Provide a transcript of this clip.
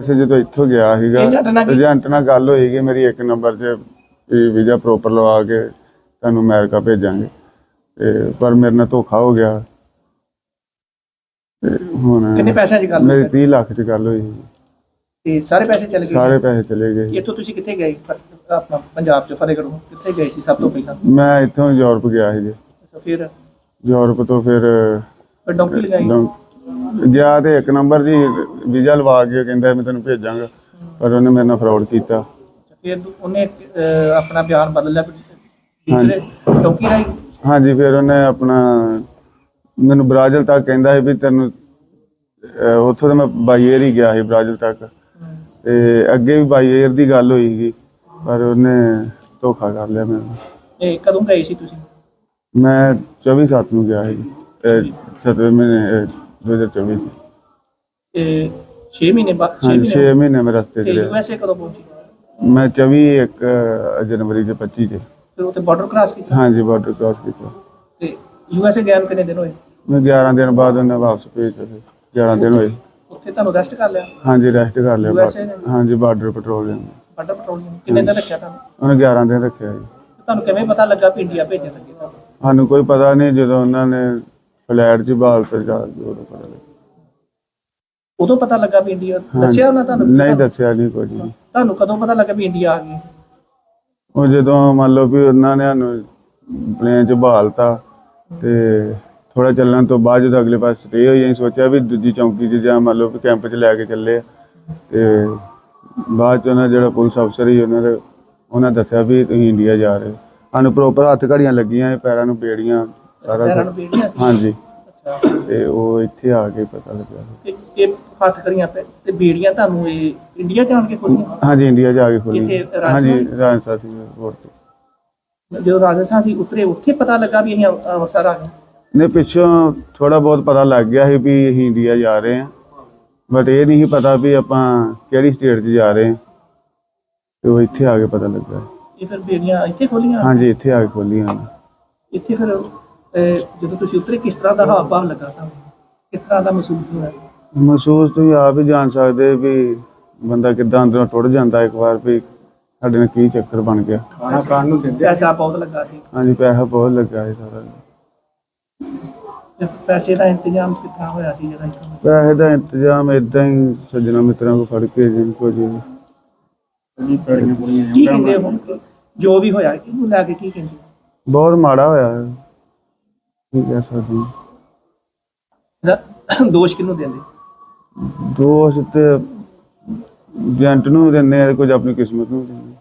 ਵੈਸੇ ਜਦੋਂ ਇੱਥੋਂ ਗਿਆ ਸੀਗਾ ਏਜੰਟ ਨਾਲ ਕੀ- ਏਜੰਟ ਨਾਲ ਗੱਲ ਹੋਈ ਕਿ ਮੇਰੀ ਇੱਕ ਨੰਬਰ 'ਚ ਵੀਜ਼ਾ ਪ੍ਰੋਪਰ ਲਵਾ ਕੇ ਤੁਹਾਨੂੰ ਅਮਰੀਕਾ ਭੇਜਾਂਗੇ। ਤੇ ਪਰ ਮੇਰੇ ਨਾਲ ਧੋਖਾ ਹੋ ਗਿਆ। ਤੇ ਹੁਣ ਕਿੰਨੇ ਪੈਸਿਆਂ 'ਚ ਗੱਲ ਮੇਰੀ ਹੋਈ? 30 ਲੱਖ 'ਚ ਗੱਲ ਹੋਈ। ਸੀ। ਤੇ ਸਾਰੇ ਪੈਸੇ ਚਲੇ ਗਏ? ਸਾਰੇ ਪੈਸੇ ਚਲੇ ਗਏ। ਇੱਥੋਂ ਤੁਸੀਂ ਕਿੱਥੇ ਗਏ? ਫ- ਆਪਣਾ ਪੰਜਾਬ 'ਚ ਫਤਿਹਗੜ੍ਹ ਕਿੱਥੇ ਗਏ ਸੀ ਸਭ ਤੋਂ ਪਹਿਲਾਂ? ਮੈਂ ਇੱਥੋਂ ਯੂਰਪ ਗਿਆ ਸੀ ਜੀ ਅੱਛਾ, ਫਿਰ? ਯੂਰਪ ਤੋਂ ਫਿਰ ਫਿਰ ਡੌਂਕੀ ਲਗਾਈ? ਗਿਆ ਤੇ ਇੱਕ ਨੰਬਰ ਜੀ ਵੀਜ਼ਾ ਲਵਾ ਕੇ ਕਹਿੰਦਾ ਮੈਂ ਤੈਨੂੰ ਭੇਜਾਂਗਾ। ਪਰ ਉਹਨੇ ਮੇਰੇ ਨਾਲ ਫਰਾਡ ਕੀਤਾ। ਫਿਰ ਉਹਨੇ ਅਹ, ਆਪਣਾ ਬਿਆਨ ਬਦਲ ਲਿਆ ਦੂਸਰੇ ਡੌਂਕੀ ਰਾਈ ਹਾਂਜੀ ਫਿਰ ਉਹਨੇ ਆਪਣਾ ਮੈਨੂੰ ਬ੍ਰਾਜ਼ਿਲ ਤੱਕ ਕਹਿੰਦਾ ਸੀ ਵੀ ਤੈਨੂੰ ਅਹ ਉੱਥੋਂ ਤਾਂ ਮੈਂ ਹੀ ਗਿਆ ਸੀ ਬ੍ਰਾਜ਼ਿਲ ਤੱਕ। ਤੇ ਅੱਗੇ ਵੀ ਬਾਈ ਏਅਰ ਦੀ ਗੱਲ ਹੋਈ ਸੀ ਪਰ ਉਹਨੇ ਧੋਖਾ ਕਰ ਲਿਆ ਮੈਨੂੰ ਇਹ ਕਦੋਂ ਗਏ ਸੀ ਤੁਸੀਂ? ਮੈਂ 24 ਸੱਤ ਨੂੰ ਗਿਆ ਸੀ 7ਵੇਂ ਮਹੀਨੇ ਅਹ 2024 ਚ। ਇਹ 6 ਮਹੀਨੇ ਬਾਅਦ 6 ਹਾਂਜੀ 6 ਮਹੀਨੇ ਮਹੀਨੇ ਮੈਂ ਰਸਤੇ ਤੇ ਚ ਰਿਹਾ ਯੂਐਸਏ ਕਦੋਂ ਪਹੁੰਚੀ? ਮੈਂ 24 ਇੱਕ ਅਹ, ਜਨਵਰੀ ਦੇ 25 ਚ। ਫਿਰ ਉੱਥੇ ਬਾਰਡਰ ਕ੍ਰਾਸ ਕੀਤਾ? ਹਾਂਜੀ ਬਾਰਡਰ ਕ੍ਰਾਸ ਕੀਤਾ। ਤੇ ਯੂਐਸਏ ਗਿਆ ਨੂੰ ਕਿੰਨੇ ਦਿਨ ਹੋਏ? ਮੈਂ 11 ਦਿਨ ਬਾਅਦ ਉਹਨੇ ਵਾਪਸ ਭੇਜਿਆ ਫਿਰ 11 ਦਿਨ ਹੋਏ। ਉੱਥੇ ਤੁਹਾਨੂੰ ਰੈਸਟ ਕਰ ਲਿਆ? ਹਾਂਜੀ ਰੈਸਟ ਕਰ ਲਿਆ। USA ਨੇ? ਬਾਰਡਰ- ਹਾਂਜੀ ਬਾਰਡਰ ਪੈਟਰੋਲਿੰਗ ਬਾਰਡਰ ਪੈਟਰੋਲਿੰਗ ਕਿੰਨੇ ਦਿਨ ਰੱਖਿਆ ਤੁਹਾਨੂੰ? ਉਹਨੇ 11 ਦਿਨ ਰੱਖਿਆ ਜੀ। ਤੁਹਾਨੂੰ ਕਿਵੇਂ ਪਤਾ ਲੱਗਾ ਵੀ ਇੰਡੀਆ ਭੇਜਣ ਲੱਗੇ ਤੁਹਾਨੂੰ? ਸਾਨੂੰ ਕੋਈ ਪਤਾ ਨਹੀਂ ਜਦੋਂ ਉਹਨਾਂ ਨੇ ਫਲੈਟ 'ਚ ਬਾਲ ਤੇ ਜਾ ਕੇ ਉਦੋਂ ਪਤਾ ਲੱਗਾ ਉਦੋਂ ਪਤਾ ਲੱਗਾ ਵੀ ਇੰਡੀਆ ਦੱਸਿਆ ਉਹਨਾਂ ਤੁਹਾਨੂੰ ਨਹੀਂ ਦੱਸਿਆ ਨਹੀਂ ਕੁਝ ਵੀ। ਤੁਹਾਨੂੰ ਕਦੋਂ ਪਤਾ ਲੱਗਾ ਵੀ ਇੰਡੀਆ ਆ ਗਈ ਉਹ ਜਦੋਂ ਮੰਨ ਲਓ ਵੀ ਉਹਨਾਂ ਨੇ ਸਾਨੂੰ ਪਲੇਨ 'ਚ ਬਹਾਲਤਾ ਤੇ ਥੋੜਾ ਚੱਲਣ ਤੋਂ ਬਾਅਦ ਜਦੋਂ ਅਗਲੇ ਪਾਸੇ ਸਟੇ ਹੋਈ ਅਸੀਂ ਸੋਚਿਆ ਵੀ ਦੂਜੀ ਚੌਂਕੀ 'ਚ ਜਾਂ ਮੰਨ ਲਓ ਵੀ ਕੈਂਪ 'ਚ ਲੈ ਕੇ ਚੱਲੇ ਆ। ਤੇ ਬਾਅਦ 'ਚ ਉਹਨਾਂ ਜਿਹੜਾ ਪੁਲਿਸ ਅਫਸਰ ਸੀ ਉਹਨਾਂ ਦੇ ਉਹਨਾਂ ਦੱਸਿਆ ਵੀ ਤੁਸੀਂ ਇੰਡੀਆ ਜਾ ਰਹੇ ਹੋ। ਸਾਨੂੰ ਪ੍ਰੋਪਰ ਹੱਥ ਘੜੀਆਂ ਲੱਗੀਆਂ ਪੈਰਾਂ ਨੂੰ ਬੇੜੀਆਂ ਸਾਰਾ ਪੈਰਾਂ ਕੁਛ। ਸੀ ਹਾਂਜੀ। ਅੱਛਾ। ਤੇ ਉਹ ਇੱਥੇ ਆ ਕੇ ਪਤਾ ਲੱਗਾ ਤੇ ਇਹ ਹੱਥ ਕਰੀਆਂ ਪੈ ਤੇ ਬੇੜੀਆਂ ਤੁਹਾਨੂੰ ਇਹ ਇੰਡੀਆ ਜਾਣ ਕੇ ਖੋਲੀਆਂ? ਹਾਂਜੀ ਇੰਡੀਆ ਜਾ ਕੇ ਖੋਲੀ। ਕਿੱਥੇ, ਰਾਜਸਥਾਨ? ਹਾਂਜੀ ਰਾਜਸਥਾਨ ਸੀ 에어ਪੋਰਟ ਤੇ। ਜਦੋਂ ਰਾਜਸਥਾਨ ਸੀ ਉਤਰੇ ਉੱਥੇ ਪਤਾ ਲੱਗਾ ਵੀ ਅਸੀਂ ਅੰਮ੍ਰਿਤਸਰ ਆ ਗਏ। ਨੇ ਪਿੱਛੋਂ ਥੋੜਾ ਬਹੁਤ ਪਤਾ ਲੱਗ ਗਿਆ ਸੀ ਵੀ ਅਸੀਂ ਇੰਡੀਆ ਜਾ ਰਹੇ ਹਾਂ। ਬਟ ਇਹ ਨਹੀਂ ਸੀ ਪਤਾ ਵੀ ਆਪਾਂ ਕਿਹੜੀ ਸਟੇਟ 'ਚ ਜਾ ਰਹੇ ਹਾਂ। ਤੇ ਉਹ ਇੱਥੇ ਆ ਕੇ ਪਤਾ ਲੱਗਾ। ਇਹ ਫਿਰ ਬੇੜੀਆਂ ਇੱਥੇ ਖੋਲੀਆਂ? ਹਾਂਜੀ ਇੱਥੇ ਆ ਕੇ ਖੋਲੀਆਂ। ਇੱਥੇ ਫਿਰ ਜਦੋਂ ਤੁਸੀਂ ਉਤਰੇ ਕਿਸ ਤਰ੍ਹਾਂ ਦਾ ਹਾਵ ਭਾਵ ਲੱਗਾ ਤੁਹਾਨੂੰ? ਕਿਸ ਤਰ੍ਹਾਂ ਦਾ ਮਹਿਸੂਸ ਹੋਇਆ? ਮਹਿਸੂਸ ਤੁਸੀਂ ਆਪ ਹੀ ਜਾਣ ਸਕਦੇ ਵੀ ਬੰਦਾ ਕਿੱਦਾਂ ਅੰਦਰੋਂ ਟੁੱਟ ਜਾਂਦਾ ਇੱਕ ਵਾਰ ਵੀ ਸਾਡੇ ਨਾਲ ਕੀ ਚੱਕਰ ਬਣ ਗਿਆ। ਖਾਣਾ ਖਾਣ ਨੂੰ ਦਿੰਦੇ ਪੈਸਾ ਬਹੁਤ ਲੱਗਾ ਸੀ। ਹਾਂਜੀ ਪੈਸਾ ਬਹੁਤ ਲੱਗਾ ਸੀ ਸਾਰਾ। ਤੇ ਪੈਸੇ ਦਾ ਇੰਤਜ਼ਾਮ ਕਿੱਥਾਂ ਹੋਇਆ ਸੀ ਜਿਹੜਾ ਇੱਥੋਂ ਪੈਸੇ ਦਾ ਇੰਤਜ਼ਾਮ ਇਦਾਂ ਹੀ ਸੱਜਣਾ ਮਿੱਤਰਾਂ ਕੋ ਫੜ ਕੇ ਜਿੰਨ ਕੋ ਜੀ ਕੀ ਕਹਿੰਦੇ ਹੁਣ? ਜੋ ਵੀ ਹੋਇਆ ਕਿਹਨੂੰ ਲੈ ਕੇ ਕੀ ਕਹਿੰਦੇ? ਬਹੁਤ ਮਾੜਾ ਹੋਇਆ। ਹੈ। ਕੀ ਕਹਿ ਸਕਦੇ ਹਾਂ। ਦੋਸ਼ ਕਿਹਨੂੰ ਦਿੰਦੇ? ਦੋਸ਼ ਤੇ ਏਜੰਟ ਨੂੰ ਵੀ ਦਿੰਦੇ ਆ ਕੁਝ ਆਪਣੀ ਕਿਸਮਤ ਨੂੰ ਵੀ ਦਿੰਦੇ